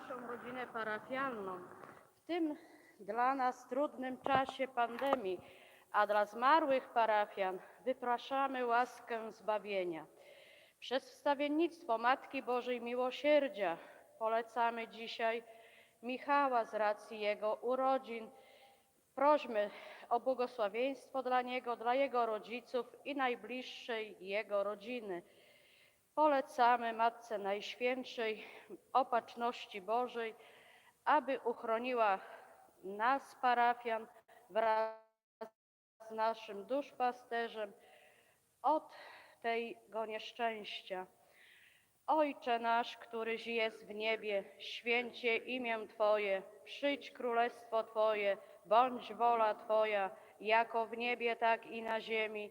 naszą rodzinę parafialną w tym dla nas trudnym czasie pandemii, a dla zmarłych parafian wypraszamy łaskę zbawienia. Przez wstawiennictwo Matki Bożej Miłosierdzia polecamy dzisiaj Michała z racji jego urodzin. Prośmy o błogosławieństwo dla niego, dla jego rodziców i najbliższej jego rodziny. Polecamy Matce Najświętszej Opatrzności Bożej, aby uchroniła nas, parafian, wraz z naszym duszpasterzem od tego nieszczęścia. Ojcze nasz, któryś jest w niebie, święcie imię Twoje, przyjdź królestwo Twoje, bądź wola Twoja, jako w niebie, tak i na ziemi.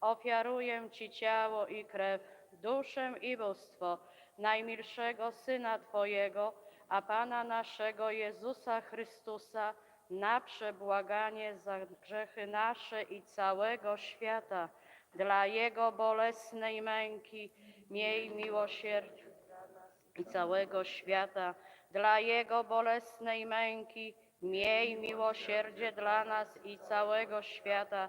ofiaruję Ci ciało i krew, duszę i bóstwo najmilszego Syna Twojego, a Pana naszego Jezusa Chrystusa, na przebłaganie za grzechy nasze i całego świata, dla Jego bolesnej męki, miej miłosierdzie i całego świata, dla Jego bolesnej męki, miej miłosierdzie dla nas i całego świata,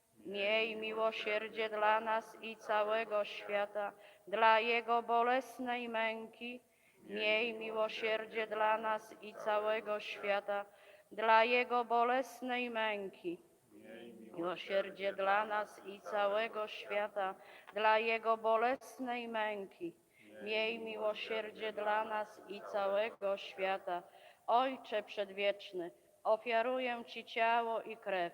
miej miłosierdzie dla nas i całego świata, dla Jego bolesnej męki, miej miłosierdzie dla nas i całego świata, dla Jego bolesnej męki, miłosierdzie dla nas i całego świata, dla Jego bolesnej męki. Miej miłosierdzie dla nas i całego świata. Ojcze Przedwieczny, ofiaruję Ci ciało i krew,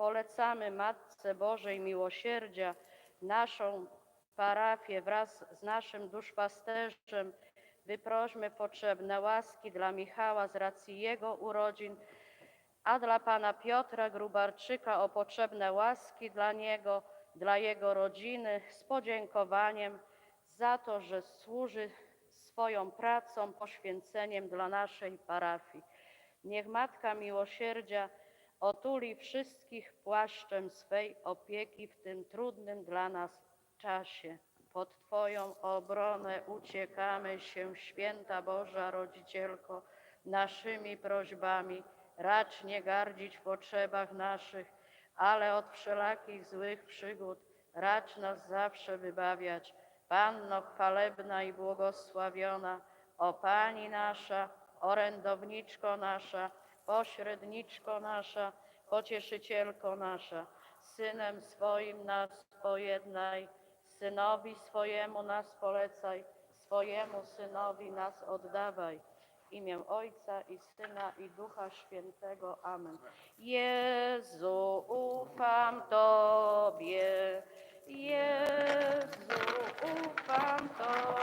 Polecamy Matce Bożej Miłosierdzia naszą parafię wraz z naszym duszpasterzem. Wyprośmy potrzebne łaski dla Michała z racji jego urodzin, a dla pana Piotra Grubarczyka o potrzebne łaski dla niego, dla jego rodziny, z podziękowaniem za to, że służy swoją pracą, poświęceniem dla naszej parafii. Niech Matka Miłosierdzia otuli wszystkich płaszczem swej opieki w tym trudnym dla nas czasie. Pod Twoją obronę uciekamy się, święta Boża Rodzicielko, naszymi prośbami. Racz nie gardzić w potrzebach naszych, ale od wszelakich złych przygód racz nas zawsze wybawiać. Panno chwalebna i błogosławiona, o Pani nasza, orędowniczko nasza, pośredniczko nasza, pocieszycielko nasza, synem swoim nas pojednaj, synowi swojemu nas polecaj, swojemu synowi nas oddawaj. W imię Ojca i Syna i Ducha Świętego. Amen. Jezu, ufam Tobie. Jezu, ufam Tobie.